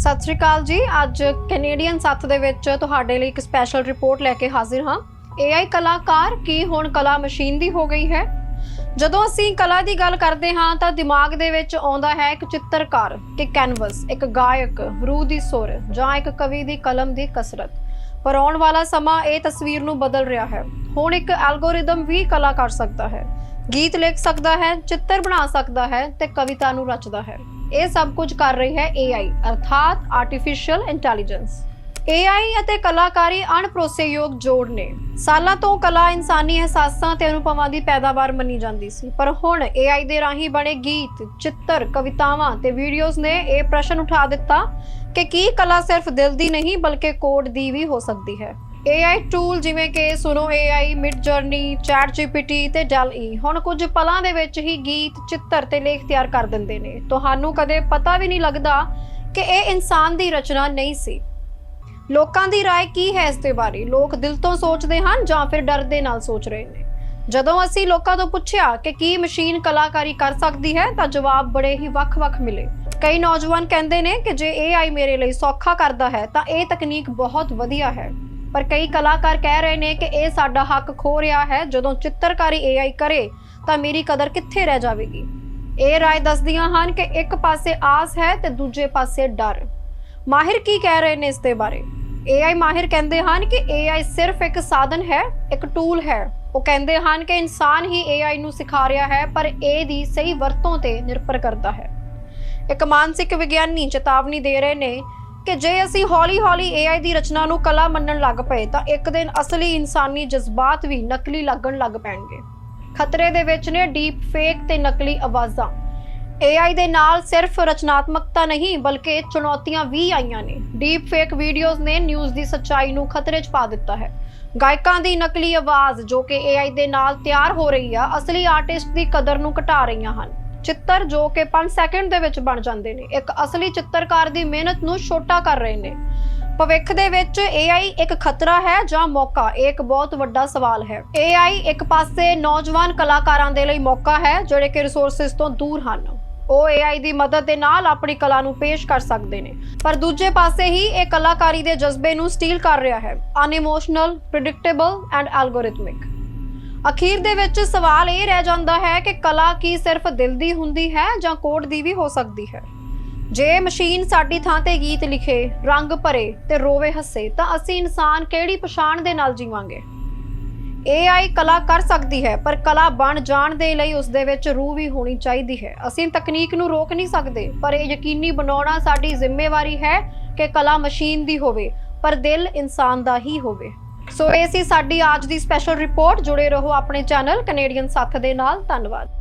ਸਤਿ ਸ਼੍ਰੀ ਅਕਾਲ ਜੀ। ਅੱਜ ਕੈਨੇਡੀਅਨ ਸੱਤ ਦੇ ਵਿੱਚ ਤੁਹਾਡੇ ਲਈ ਇੱਕ ਸਪੈਸ਼ਲ ਰਿਪੋਰਟ ਲੈ ਕੇ ਹਾਜ਼ਰ ਹਾਂ। AI ਕਲਾਕਾਰ ਕੀ ਹੁਣ ਕਲਾ ਮਸ਼ੀਨ ਦੀ ਹੋ ਗਈ ਹੈ? ਜਦੋਂ ਅਸੀਂ ਕਲਾ ਦੀ ਗੱਲ ਕਰਦੇ ਹਾਂ ਤਾਂ ਦਿਮਾਗ ਦੇ ਵਿੱਚ ਆਉਂਦਾ ਹੈ ਇੱਕ ਚਿੱਤਰਕਾਰ, ਕਿ ਕੈਨਵਸ, ਇੱਕ ਗਾਇਕ, ਰੂਹ ਦੀ ਸੁਰ ਜਾਂ ਇੱਕ ਕਵੀ ਦੀ ਕਲਮ ਦੀ ਕਸਰਤ। ਪਰ ਆਉਣ ਵਾਲਾ ਸਮਾਂ ਇਹ ਤਸਵੀਰ ਨੂੰ ਬਦਲ ਰਿਹਾ ਹੈ। ਹੁਣ ਇੱਕ ਐਲਗੋਰਿਦਮ ਵੀ ਕਲਾ ਕਰ ਸਕਦਾ ਹੈ। ਗੀਤ ਲਿਖ ਸਕਦਾ ਹੈ, ਚਿੱਤਰ ਬਣਾ ਸਕਦਾ ਹੈ ਤੇ ਕਵਿਤਾ ਨੂੰ ਰਚਦਾ ਹੈ। ਇਹ ਸਭ ਕੁਝ ਕਰ ਰਹੀ ਹੈ AI ਅਰਥਾਤ ਆਰਟੀਫੀਸ਼ੀਅਲ ਇੰਟੈਲੀਜੈਂਸ AI ਅਤੇ ਕਲਾਕਾਰੀ ਅਣਭਰੋਸੇਯੋਗ ਜੋੜ ਨੇ। ਸਾਲਾਂ ਤੋਂ ਕਲਾ ਇਨਸਾਨੀ ਅਹਿਸਾਸਾਂ ਤੇ ਅਨੁਭਵਾਂ ਦੀ ਪੈਦਾਵਾਰ ਮੰਨੀ ਜਾਂਦੀ ਸੀ। ਪਰ ਹੁਣ AI ਦੇ ਰਾਹੀਂ ਬਣੇ ਗੀਤ, ਚਿੱਤਰ, ਕਵਿਤਾਵਾਂ ਤੇ ਵੀਡੀਓਜ਼ ਨੇ ਇਹ ਪ੍ਰਸ਼ਨ ਉਠਾ ਦਿੱਤਾ ਕਿ ਕੀ ਕਲਾ ਸਿਰਫ ਦਿਲ ਦੀ ਨਹੀਂ, ਬਲਕਿ ਕੋਡ ਦੀ ਵੀ ਹੋ ਸਕਦੀ ਹੈ। AI ਟੂਲ ਜਿਵੇਂ ਕਿ Suno AI Midjourney chat GPT ਤੇ ਡੈਲ E ਹੁਣ ਕੁਝ ਪਲਾਂ ਦੇ ਵਿੱਚ ਹੀ ਗੀਤ ਚਿੱਤਰ ਤੇ ਲੇਖ ਤਿਆਰ ਕਰ ਦਿੰਦੇ ਨੇ ਤੁਹਾਨੂੰ ਕਦੇ ਪਤਾ ਵੀ ਨਹੀਂ ਲੱਗਦਾ ਕਿ ਇਹ ਇਨਸਾਨ ਦੀ ਰਚਨਾ ਨਹੀਂ ਸੀ ਲੋਕਾਂ ਦੀ رائے ਕੀ ਹੈ ਇਸ ਦੇ ਬਾਰੇ ਲੋਕ ਦਿਲ ਤੋਂ ਸੋਚਦੇ ਹਨ ਜਾਂ ਫਿਰ ਡਰ ਦੇ ਨਾਲ ਸੋਚ ਰਹੇ ਨੇ ਜਦੋਂ ਅਸੀਂ ਲੋਕਾਂ ਤੋਂ ਪੁੱਛਿਆ ਕਿ ਕੀ ਮਸ਼ੀਨ ਕਲਾਕਾਰੀ ਕਰ ਸਕਦੀ ਹੈ ਤਾਂ ਜਵਾਬ ਬੜੇ ਹੀ ਵੱਖ-ਵੱਖ ਮਿਲੇ ਕਈ ਨੌਜਵਾਨ ਕਹਿੰਦੇ ਨੇ ਕਿ ਜੇ AI ਮੇਰੇ ਲਈ ਸੌਖਾ ਕਰਦਾ ਹੈ ਤਾਂ ਇਹ ਤਕਨੀਕ ਬਹੁਤ ਵਧੀਆ ਹੈ ਪਰ ਕਈ ਕਲਾਕਾਰ ਕਹਿ ਰਹੇ ਨੇ ਕਿ ਇਹ ਸਾਡਾ ਹੱਕ ਖੋ ਰਿਹਾ ਹੈ ਜਦੋਂ ਚਿੱਤਰਕਾਰੀ AI ਕਰੇ ਤਾਂ ਮੇਰੀ ਕਦਰ ਕਿੱਥੇ ਰਹਿ ਜਾਵੇਗੀ ਇਹ رائے ਦੱਸਦੀਆਂ ਹਨ ਕਿ ਇੱਕ ਪਾਸੇ ਆਸ ਹੈ ਤੇ ਦੂਜੇ ਪਾਸੇ ਡਰ ਮਾਹਿਰ ਕੀ ਕਹਿ ਰਹੇ ਨੇ ਇਸ ਦੇ ਬਾਰੇ AI ਮਾਹਿਰ ਕਹਿੰਦੇ ਹਨ ਕਿ AI ਸਿਰਫ ਇੱਕ ਸਾਧਨ ਹੈ ਇੱਕ ਟੂਲ ਹੈ ਉਹ ਕਹਿੰਦੇ ਹਨ ਕਿ ਇਨਸਾਨ ਹੀ AI ਨੂੰ ਸਿਖਾ ਰਿਹਾ ਹੈ ਪਰ ਇਹ ਦੀ ਸਹੀ ਵਰਤੋਂ ਤੇ ਨਿਰਭਰ ਕਰਦਾ ਹੈ ਇੱਕ ਮਾਨਸਿਕ ਵਿਗਿਆਨੀ ਚੇਤਾਵਨੀ ਦੇ ਰਹੇ ਨੇ ਕਿ ਜੇ ਅਸੀਂ ਹੌਲੀ-ਹੌਲੀ AI ਦੀ ਰਚਨਾ ਨੂੰ ਕਲਾ ਮੰਨਣ ਲੱਗ ਪਏ, ਤਾਂ ਇੱਕ ਦਿਨ ਅਸਲੀ ਇਨਸਾਨੀ ਜਜ਼ਬਾਤ ਵੀ ਨਕਲੀ ਲੱਗਣ ਲੱਗ ਪੈਣਗੇ। ਖਤਰੇ ਦੇ ਵਿੱਚ ਨੇ ਡੀਪ ਫੇਕ ਤੇ ਨਕਲੀ ਆਵਾਜ਼ਾਂ। AI ਦੇ ਨਾਲ ਸਿਰਫ ਰਚਨਾਤਮਕਤਾ ਨਹੀਂ, ਬਲਕਿ ਚੁਣੌਤੀਆਂ ਵੀ ਆਈਆਂ ਨੇ। ਡੀਪ ਫੇਕ ਵੀਡੀਓਜ਼ ਨੇ ਨਿਊਜ਼ ਦੀ ਸੱਚਾਈ ਨੂੰ ਖਤਰੇ 'ਚ ਪਾ ਦਿੱਤਾ ਹੈ। ਗਾਇਕਾਂ ਦੀ ਨਕਲੀ ਆਵਾਜ਼ ਜੋ ਕਿ AI ਦੇ ਨਾਲ ਤਿਆਰ ਹੋ ਰਹੀ ਆ, ਅਸਲੀ ਆਰਟਿਸਟ ਦੀ ਕਦਰ ਨੂੰ ਘਟਾ ਰਹੀਆਂ ਹਨ। ਚਿੱਤਰ ਜੋ ਕਿ 5 ਸੈਕਿੰਡ ਦੇ ਵਿੱਚ ਬਣ ਜਾਂਦੇ ਨੇ। ਇੱਕ ਅਸਲੀ ਚਿੱਤਰਕਾਰ ਦੀ ਮਿਹਨਤ ਨੂੰ ਛੋਟਾ ਕਰ ਰਹੇ ਨੇ। ਭਵਿੱਖ ਦੇ ਵਿੱਚ AI ਇੱਕ ਖਤਰਾ ਹੈ ਜਾਂ ਮੌਕਾ? ਇਹ ਇੱਕ ਬਹੁਤ ਵੱਡਾ ਸਵਾਲ ਹੈ। AI ਇੱਕ ਪਾਸੇ ਨੌਜਵਾਨ ਕਲਾਕਾਰਾਂ ਦੇ ਲਈ ਮੌਕਾ ਹੈ, ਜਿਹੜੇ ਕਿ ਰਿਸੋਰਸਸ ਤੋਂ ਦੂਰ ਹਨ। ਉਹ AI ਦੀ ਮਦਦ ਦੇ ਨਾਲ ਆਪਣੀ ਕਲਾ ਨੂੰ ਪੇਸ਼ ਕਰ ਸਕਦੇ ਨੇ। ਪਰ ਦੂਜੇ ਪਾਸੇ ਹੀ ਇਹ ਕਲਾਕਾਰੀ ਦੇ ਜਜ਼ਬੇ ਨੂੰ ਸਟੀਲ ਕਰ ਰਿਹਾ ਹੈ। ਅਨਇਮੋਸ਼ਨਲ ਪ੍ਰੈਡਿਕਟੇਬਲ ਐਂਡ ਐਲਗੋਰਿਥਮਿਕ ਅਖੀਰ ਦੇ ਵਿੱਚ ਸਵਾਲ ਇਹ ਰਹਿ ਜਾਂਦਾ ਹੈ ਕਿ ਕਲਾ ਕੀ ਸਿਰਫ ਦਿਲ ਦੀ ਹੁੰਦੀ ਹੈ ਜਾਂ ਕੋਡ ਦੀ ਵੀ ਹੋ ਸਕਦੀ ਹੈ? ਜੇ ਮਸ਼ੀਨ ਸਾਡੀ ਥਾਂ ਤੇ ਗੀਤ ਲਿਖੇ, ਰੰਗ ਭਰੇ ਤੇ ਰੋਵੇ ਹੱਸੇ, ਤਾਂ ਅਸੀਂ ਇਨਸਾਨ ਕਿਹੜੀ ਪਛਾਣ ਦੇ ਨਾਲ ਜੀਵਾਂਗੇ? AI ਕਲਾ ਕਰ ਸਕਦੀ ਹੈ, ਪਰ ਕਲਾ ਬਣ ਜਾਣ ਦੇ ਲਈ ਉਸ ਦੇ ਵਿੱਚ ਰੂਹ ਵੀ ਹੋਣੀ ਚਾਹੀਦੀ ਹੈ। ਅਸੀਂ ਤਕਨੀਕ ਨੂੰ ਰੋਕ ਨਹੀਂ ਸਕਦੇ, ਪਰ ਇਹ ਯਕੀਨੀ ਬਣਾਉਣਾ ਸਾਡੀ ਜ਼ਿੰਮੇਵਾਰੀ ਹੈ ਕਿ ਕਲਾ ਮਸ਼ੀਨ ਦੀ ਹੋਵੇ, ਪਰ ਦਿਲ ਇਨਸਾਨ ਦਾ ਹੀ ਹੋਵੇ। ਸੋ ਇਹ ਸੀ ਸਾਡੀ ਅੱਜ ਦੀ ਸਪੈਸ਼ਲ ਰਿਪੋਰਟ ਜੁੜੇ ਰਹੋ ਆਪਣੇ ਚੈਨਲ ਕੈਨੇਡੀਅਨ ਸਾਥ ਦੇ ਨਾਲ। ਧੰਨਵਾਦ।